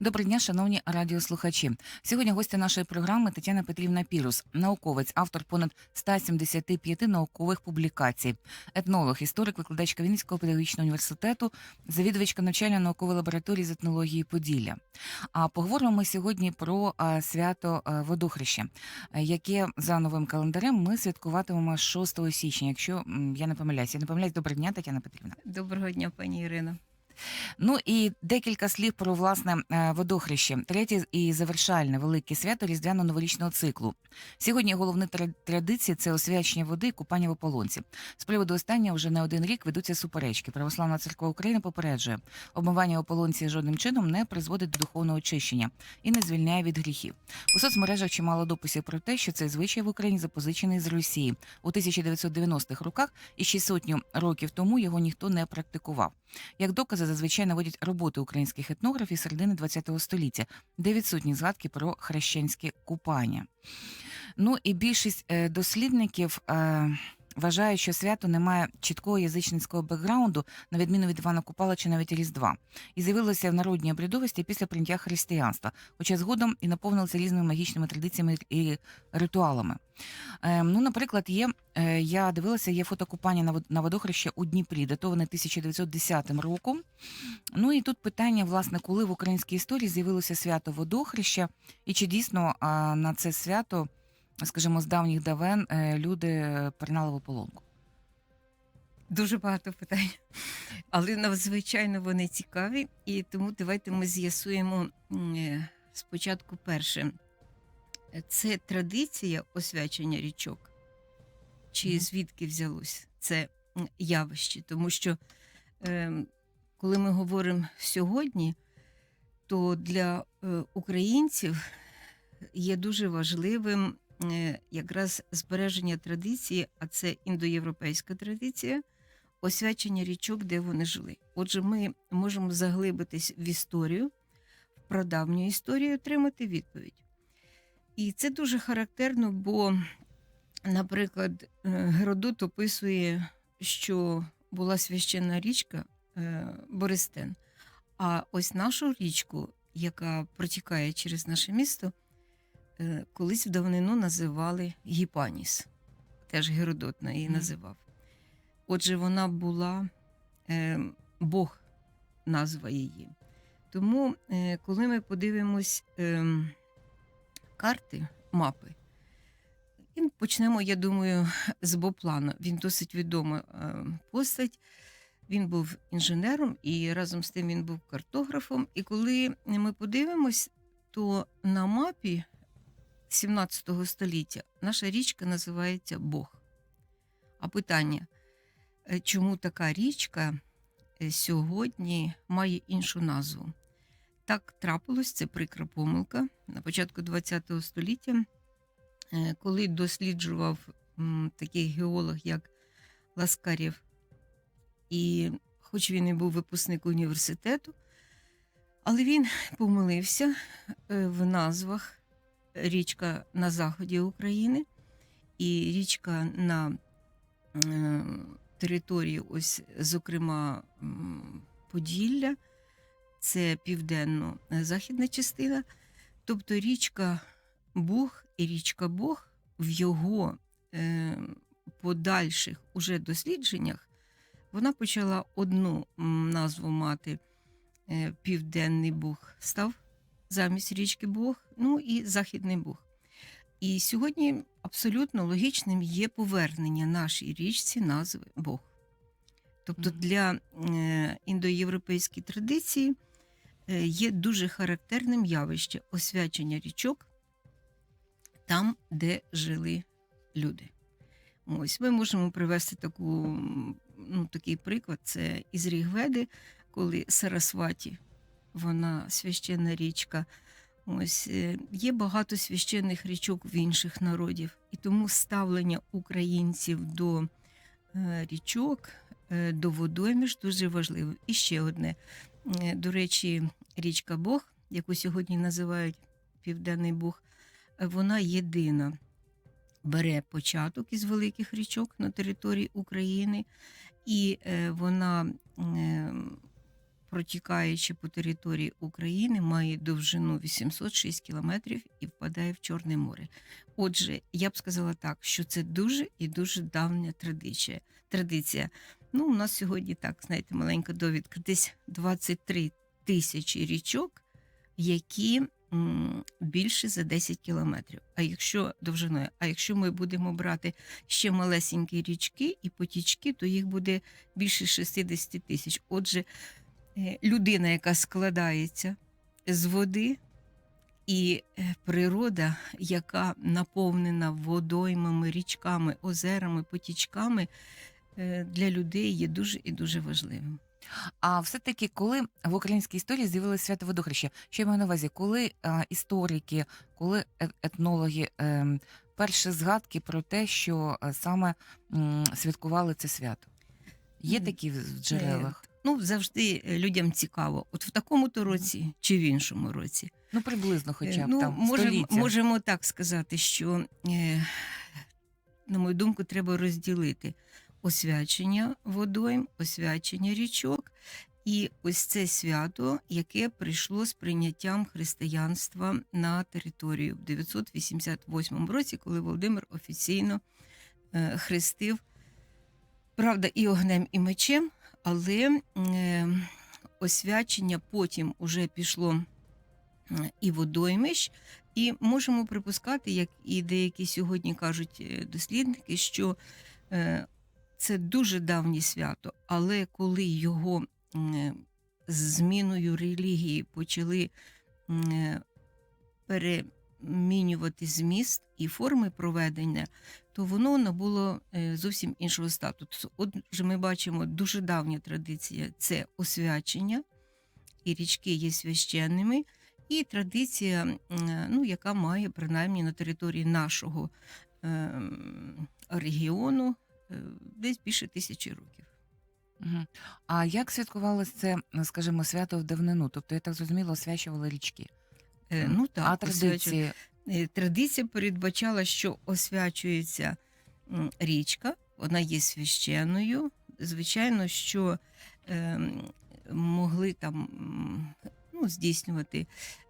Доброго дня, шановні радіослухачі. Сьогодні гостя нашої програми Тетяна Петрівна Пірус, науковець, автор понад 175 наукових публікацій, етнолог, історик, викладачка Вінницького педагогічного університету, завідувачка навчально-наукової лабораторії з етнології Поділля. А поговоримо ми сьогодні про свято Водохреща, яке за новим календарем ми святкуватимемо 6 січня. Якщо я не помиляюся, я не помиляюсь, доброго дня, Тетяна Петрівна. Доброго дня, пані Ірино. Ну і декілька слів про власне е, водохреще, третє і завершальне велике свято різдвяно-новорічного циклу. Сьогодні головні тра- традиції це освячення води і купання в ополонці. З приводу останнього вже не один рік ведуться суперечки. Православна церква України попереджує, обмивання ополонці жодним чином не призводить до духовного очищення і не звільняє від гріхів. У соцмережах чимало дописів про те, що цей звичай в Україні запозичений з Росії у 1990-х роках, і ще сотню років тому його ніхто не практикував. Як докази зазвичай наводять роботи українських етнографів середини ХХ століття, де відсутні згадки про хрещенське купання. Ну і більшість е, дослідників. Е, Вважають, що свято не має чіткого язичницького бекграунду, на відміну від Івана Купала чи навіть Різдва, і з'явилося в народній обрядовості після прийняття християнства, хоча згодом і наповнилося різними магічними традиціями і ритуалами. Е, ну, наприклад, є е, я дивилася, є фото купання на вод- на водохреще у Дніпрі, датоване 1910 роком. Ну і тут питання, власне, коли в українській історії з'явилося свято водохреща, і чи дійсно а, на це свято, скажімо, з давніх давен е, люди пернали в ополонку? Дуже багато питань, але надзвичайно вони цікаві, і тому давайте ми з'ясуємо е, спочатку перше. Це традиція освячення річок, чи звідки взялось це явище? Тому що е, коли ми говоримо сьогодні, то для е, українців є дуже важливим якраз збереження традиції, а це індоєвропейська традиція, освячення річок, де вони жили. Отже, ми можемо заглибитись в історію, в прадавню історію, отримати відповідь. І це дуже характерно, бо, наприклад, е, Геродот описує, що була священна річка е, Бористен. А ось нашу річку, яка протікає через наше місто, е, колись в давнину називали Гіпаніс. Теж Геродот на її називав. Отже, вона була е, Бог, назва її. Тому, е, коли ми подивимось е, карти, мапи, і почнемо, я думаю, з Боплана. Він досить відома е, постать. Він був інженером і разом з тим він був картографом. І коли ми подивимось, то на мапі 17 століття наша річка називається Бог. А питання, е, чому така річка е, сьогодні має іншу назву? Так трапилось, це прикра помилка на початку ХХ століття, е, коли досліджував такий геолог, як Ласкарєв, і хоч він і був випускник університету, але він помилився е, в назвах річка на заході України і річка на території, ось, зокрема, Поділля, це південно-західна частина. Тобто річка Буг і річка Бог в його е, подальших уже дослідженнях вона почала одну назву мати е, Південний Буг став замість річки Бог, ну і Західний Буг. І сьогодні абсолютно логічним є повернення нашій річці назви Бог. Тобто для е, індоєвропейської традиції е, є дуже характерним явище освячення річок там, де жили люди. Ось ми можемо привести таку, ну, такий приклад: це із Рігведи, коли Сарасваті, вона священна річка. Ось е, є багато священних річок в інших народів, і тому ставлення українців до е, річок, е, до водойміж дуже важливе. І ще одне. До речі, річка Бог, яку сьогодні називають Південний Бог, вона єдина бере початок із великих річок на території України, і вона протікаючи по території України, має довжину 806 кілометрів і впадає в Чорне море. Отже, я б сказала так, що це дуже і дуже давня традиція. традиція. Ну, у нас сьогодні так, знаєте, маленька довідка, десь 23 тисячі річок, які більше за 10 кілометрів. А якщо довжиною, а якщо ми будемо брати ще малесенькі річки і потічки, то їх буде більше 60 тисяч. Отже, людина, яка складається з води, і е, природа, яка наповнена водоймами, річками, озерами, потічками, е, для людей є дуже і дуже важливим. А все-таки, коли в українській історії з'явилося свято водохреща, що я маю на увазі, коли е, історики, коли е- етнологи е, перші згадки про те, що е, саме м, святкували це свято? Є такі в джерелах? Ну, завжди е, людям цікаво, от в такому-то році чи в іншому році. Ну, приблизно, хоча Е, б ну, там можемо, можемо так сказати, що, е, на мою думку, треба розділити освячення водойм, освячення річок. І ось це свято, яке прийшло з прийняттям християнства на територію в 988 році, коли Володимир офіційно хрестив, правда, і огнем, і мечем, але е, освячення потім уже пішло і водоймищ, і можемо припускати, як і деякі сьогодні кажуть е, дослідники, що е, це дуже давнє свято, але коли його з зміною релігії почали е, перемінювати зміст і форми проведення, то воно набуло е, зовсім іншого статусу. Отже, ми бачимо дуже давня традиція це освячення, і річки є священними, і традиція, е, ну, яка має принаймні на території нашого е, регіону десь більше тисячі років. А як святкувалося це, скажімо, свято в давнину? Тобто, я так зрозуміла, освячували річки. Е, Ну так, а традиції Е, Традиція передбачала, що освячується річка, вона є священною. Звичайно, що е, могли там ну, здійснювати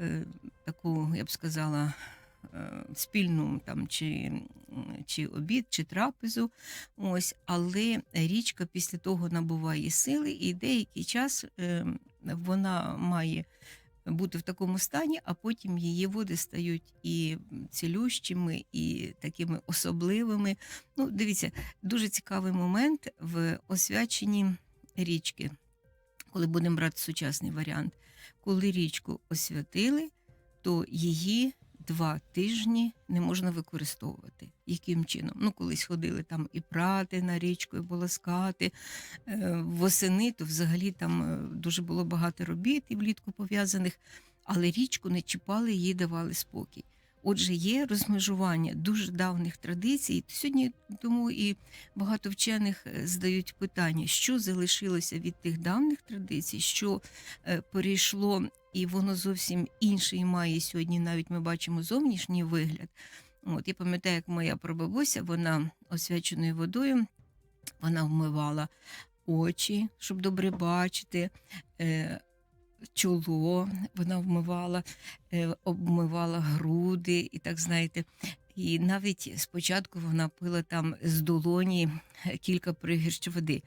е, таку, я б сказала, е, спільну там чи, чи обід, чи трапезу. Ось, але річка після того набуває сили, і деякий час е, вона має бути в такому стані, а потім її води стають і цілющими, і такими особливими. Ну, дивіться, дуже цікавий момент в освяченні річки, коли будемо брати сучасний варіант. Коли річку освятили, то її два тижні не можна використовувати. Яким чином? Ну, колись ходили там і прати на річку, і полоскати. Е, Восени, то взагалі там е, дуже було багато робіт і влітку пов'язаних, але річку не чіпали, їй давали спокій. Отже, є розмежування дуже давніх традицій. Сьогодні тому і багато вчених е, задають питання, що залишилося від тих давніх традицій, що е, перейшло, і воно зовсім інший має сьогодні. Навіть ми бачимо зовнішній вигляд. От я пам'ятаю, як моя прабабуся, вона освяченою водою, вона вмивала очі, щоб добре бачити. Чоло вона вмивала, е, обмивала груди, і так знаєте. І навіть спочатку вона пила там з долоні кілька пригірщ води.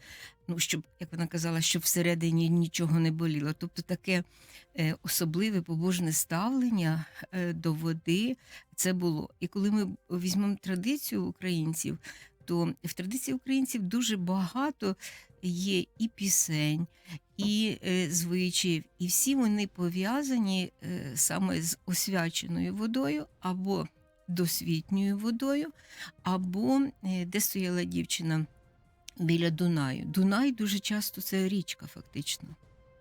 Ну, щоб, як вона казала, щоб всередині нічого не боліло. Тобто таке е, особливе побожне ставлення е, до води це було. І коли ми візьмемо традицію українців, то в традиції українців дуже багато є і пісень, і е, звичаїв, і всі вони пов'язані е, саме з освяченою водою або досвітньою водою, або е, де стояла дівчина біля Дунаю. Дунай дуже часто це річка, фактично.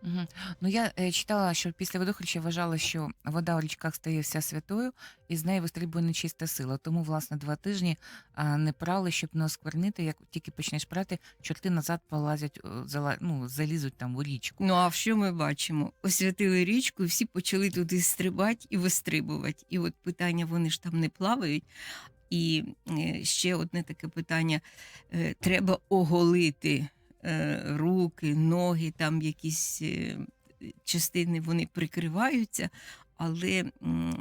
Мгм. Ну, я е, читала, що після водохреща вважали, що вода у річках стає вся святою, і з неї вистрибує нечиста сила. Тому, власне, два тижні а, не прали, щоб не осквернити. Як тільки почнеш прати, чорти назад полазять, о, зала, ну, залізуть там у річку. Ну а що ми бачимо? Освятили річку, і всі почали туди стрибати і вистрибувати. І от питання: вони ж там не плавають. І е, ще одне таке питання: е, треба оголити руки, ноги, там якісь е, частини вони прикриваються, але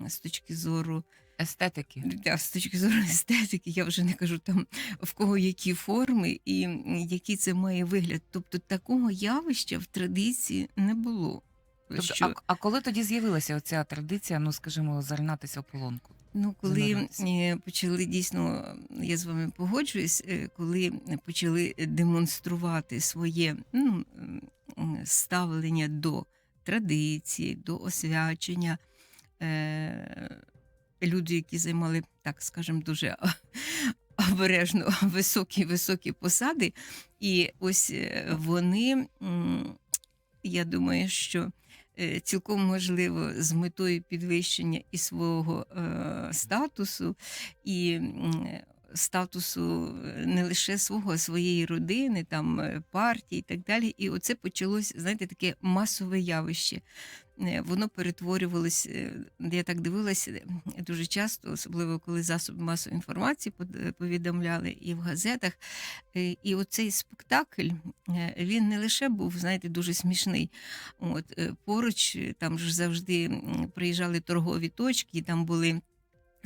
з точки зору Естетики. Да, з точки зору естетики, я вже не кажу там в кого які форми і який це має вигляд. Тобто такого явища в традиції не було. Тобто, що, а, а коли тоді з'явилася оця традиція, ну скажімо, заринатися в полонку? ну, коли е, почали дійсно, я з вами погоджуюсь, е, коли почали демонструвати своє ну, ставлення до традиції, до освячення. Е, люди, які займали, так скажемо, дуже обережно високі високі посади. І ось е, вони, я думаю, що е, цілком можливо з метою підвищення і свого е, статусу, і статусу е, не лише свого, а своєї родини, там е, партії і так далі. І оце почалось, знаєте, таке масове явище. Е, Воно перетворювалось, е, я так дивилася е, дуже часто, особливо коли засоби масової інформації повідомляли і в газетах. І оцей спектакль він не лише був, знаєте, дуже смішний. От поруч там ж завжди приїжджали торгові точки, там були.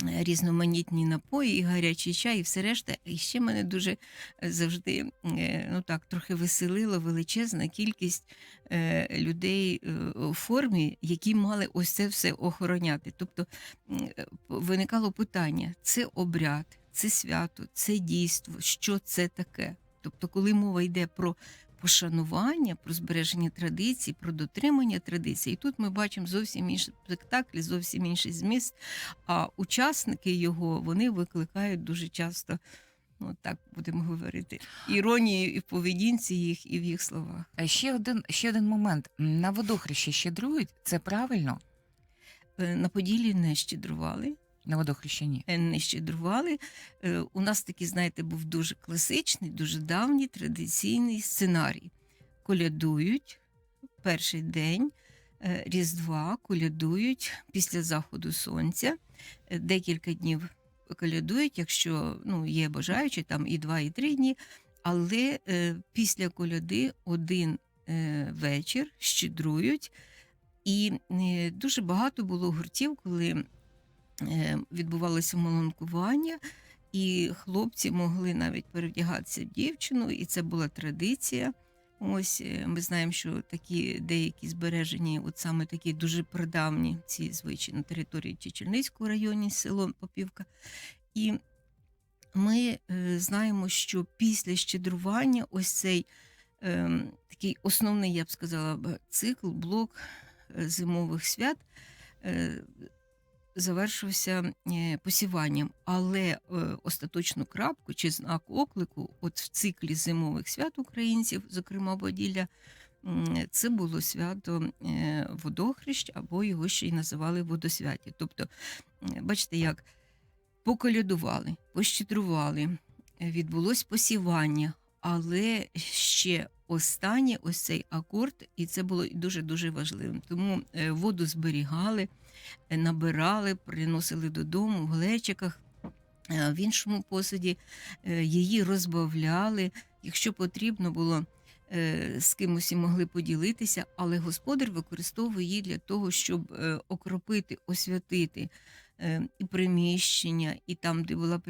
Різноманітні напої, і гарячий чай, і все решта. І ще мене дуже е, завжди е, ну так трохи веселила величезна кількість е, людей у формі, які мали ось це все охороняти. Тобто виникало питання: це обряд, це свято, це дійство, що це таке? Тобто, коли мова йде про пошанування, про збереження традицій, про дотримання традицій, і тут ми бачимо зовсім інший спектакль, зовсім інший зміст. А учасники його вони викликають дуже часто. Ну, так будемо говорити, іронію і в поведінці їх, і в їх словах. Ще один, ще один момент. На водохрещі щедрують, це правильно? Е, На Поділлі не щедрували. На водохрещі ні. е, не щедрували. Е, У нас такий, знаєте, був дуже класичний, дуже давній традиційний сценарій. Колядують перший день е, Різдва, колядують після заходу сонця. Декілька днів колядують, якщо ну, є бажаючі, там і два, і три дні. Але е, після коляди один е, вечір щедрують. І дуже багато було гуртів, коли відбувалося молонкування, і хлопці могли навіть перевдягатися в дівчину, і це була традиція. Ось е, ми знаємо, що такі деякі збережені, от саме такі дуже прадавні ці звичаї на території Чечільницького районі, село Попівка. І ми е, знаємо, що після щедрування ось цей е, такий основний, я б сказала, цикл, блок е, зимових свят. Е, завершився е, посіванням, але е, остаточну крапку чи знак оклику, от в циклі зимових свят українців, зокрема Поділля, це було свято е, водохрещ, або його ще й називали водосвяття. Тобто, бачите, як поколядували, пощедрували, відбулось посівання, але ще останній ось цей акорд, і це було дуже дуже важливим. Тому воду зберігали, набирали, приносили додому в глечиках. е, В іншому посуді е, її розбавляли. Якщо потрібно було, е, з кимось і могли поділитися, але господар використовує її для того, щоб е, окропити, освятити е, і приміщення, і там, де була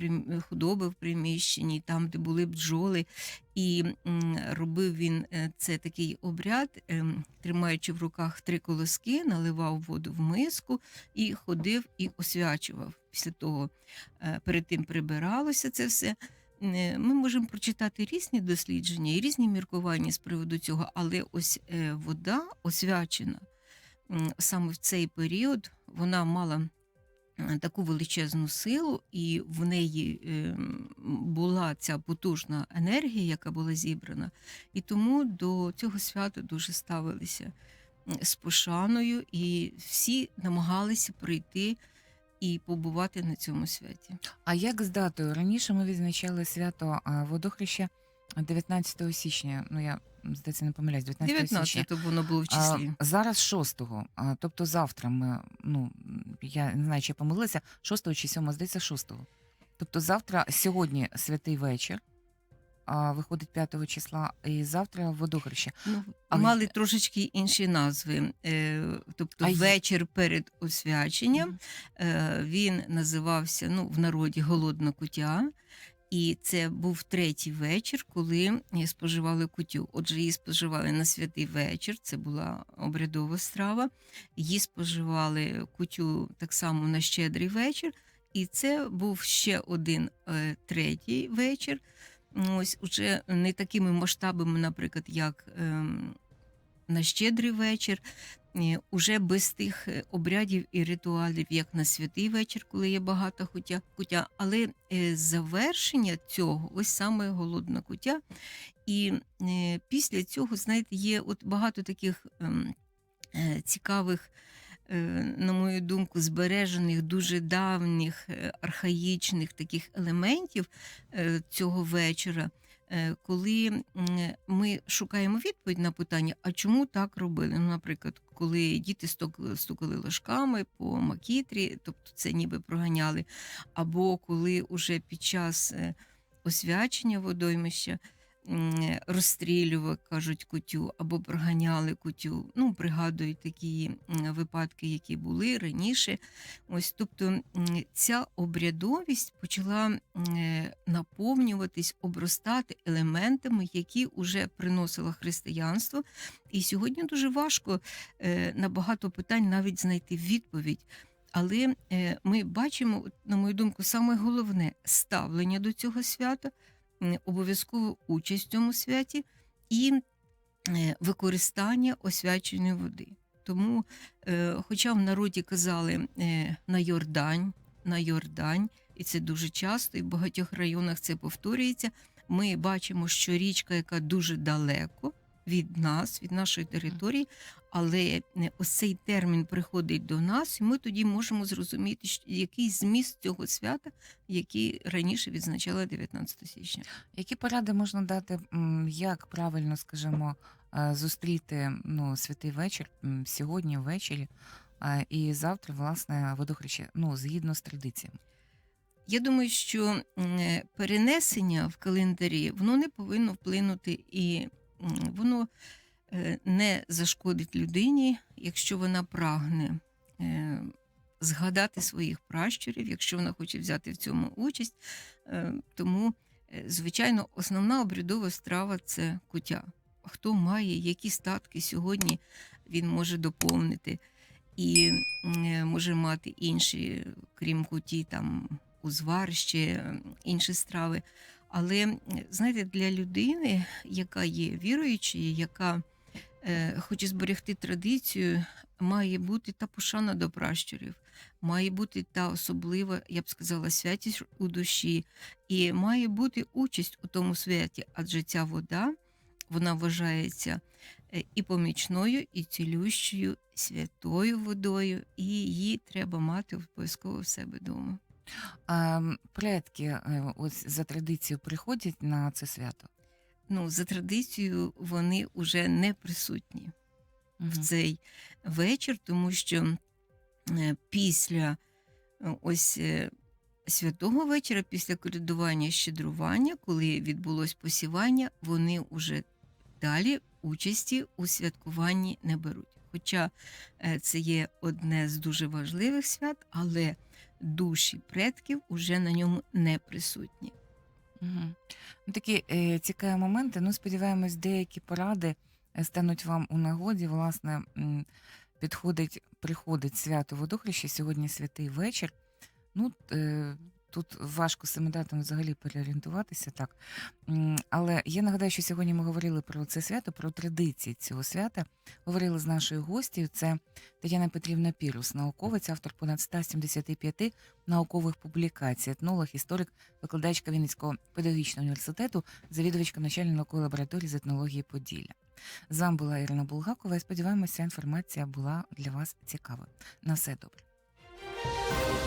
худоба в приміщенні, і там, де були бджоли. І робив він е, це такий обряд, тримаючи в руках три колоски, наливав воду в миску і ходив і освячував. Після того е, перед тим прибиралося це все. Е, Ми можемо прочитати різні дослідження і різні міркування з приводу цього, але ось е, вода освячена саме в цей період вона мала е, таку величезну силу, і в неї е, була ця потужна енергія, яка була зібрана, і тому до цього свята дуже ставилися з пошаною, і всі намагалися прийти і побувати на цьому святі. А як з датою? Раніше ми відзначали свято водохреща 19 січня. Ну я здається не помиляюсь, 19, січня. 19 воно було в числі. А, зараз 6-го, а, тобто завтра ми, ну я не знаю, чи я помилилася, 6 чи 7, здається, 6-го. Тобто завтра, сьогодні святий вечір, а, виходить 5 числа, і завтра водохреще. Ну, А мали трошечки інші назви. Е, тобто А вечір перед освяченням е, він називався ну, в народі Голодна кутя. І це був третій вечір, коли споживали кутю. Отже, її споживали на святий вечір, це була обрядова страва. Її споживали кутю так само на щедрий вечір. І це був ще один е, третій вечір. Ось уже не такими масштабами, наприклад, як ем, на щедрий вечір, уже без тих е, обрядів і ритуалів, як на святий вечір, коли є багата кутя, кутя. Але е, завершення цього, ось саме голодна кутя. І е, після цього, знаєте, є от багато таких ем, е, цікавих. е, На мою думку, збережених дуже давніх е, архаїчних таких елементів е, цього вечора, е, коли ми шукаємо відповідь на питання, а чому так робили? Ну, наприклад, коли діти стук- стукали ложками по макітрі, тобто це ніби проганяли, або коли уже під час е, освячення водоймища м, розстрілювали, кажуть, кутю, або проганяли кутю. Ну, пригадують такі випадки, які були раніше. Ось, тобто ця обрядовість почала е, наповнюватись, обростати елементами, які вже приносило християнство. І сьогодні дуже важко е, на багато питань навіть знайти відповідь. Але е, ми бачимо, на мою думку, саме головне ставлення до цього свята, обов'язкову участь в цьому святі і е, використання освяченої води. Тому, е, хоча в народі казали е, на Йордань, на Йордань, і це дуже часто, і в багатьох районах це повторюється. Ми бачимо, що річка, яка дуже далеко від нас, від нашої території, але е, ось цей термін приходить до нас, і ми тоді можемо зрозуміти, який зміст цього свята, який раніше відзначала 19 січня. Які поради можна дати, як правильно, скажімо, е, зустріти ну, святий вечір сьогодні ввечері і завтра, власне, водохреще, ну, згідно з традиціями? Я думаю, що е, перенесення в календарі воно не повинно вплинути і воно е, не зашкодить людині, якщо вона прагне е, згадати своїх пращурів, якщо вона хоче взяти в цьому участь. Е, Тому, звичайно, основна обрядова страва це кутя. Хто має які статки сьогодні, він може доповнити і може мати інші, крім куті, там узвар, ще інші страви. Але знаєте, для людини, яка є віруючою, яка е, хоче зберегти традицію, має бути та пошана до пращурів, має бути та особлива, я б сказала, святість у душі, і має бути участь у тому святі, адже ця вода вона вважається е, і помічною, і цілющою, святою водою, і її треба мати обов'язково в себе вдома. А, предки е, ось за традицією приходять на це свято? Ну, за традицією, вони вже не присутні. в цей вечір, тому що е, після е, ось е, святого вечора, після колядування щедрування, коли відбулось посівання, вони вже далі участі у святкуванні не беруть. Хоча це є одне з дуже важливих свят, але душі предків уже на ньому не присутні. Угу. Такі е, цікаві моменти. Ну, сподіваємось, деякі поради е, стануть вам у нагоді. Власне, підходить, приходить свято водохреща, сьогодні святий вечір. Ну, е, тут важко цими датами взагалі переорієнтуватися, так. Але я нагадаю, що сьогодні ми говорили про це свято, про традиції цього свята. Говорили з нашою гостю. Це Тетяна Петрівна Пірус, науковець, автор понад 175 наукових публікацій, етнолог, історик, викладачка Вінницького педагогічного університету, завідувачка навчальної наукової лабораторії з етнології Поділля. З вами була Ірина Булгакова і сподіваємося, інформація була для вас цікавою. На все добре.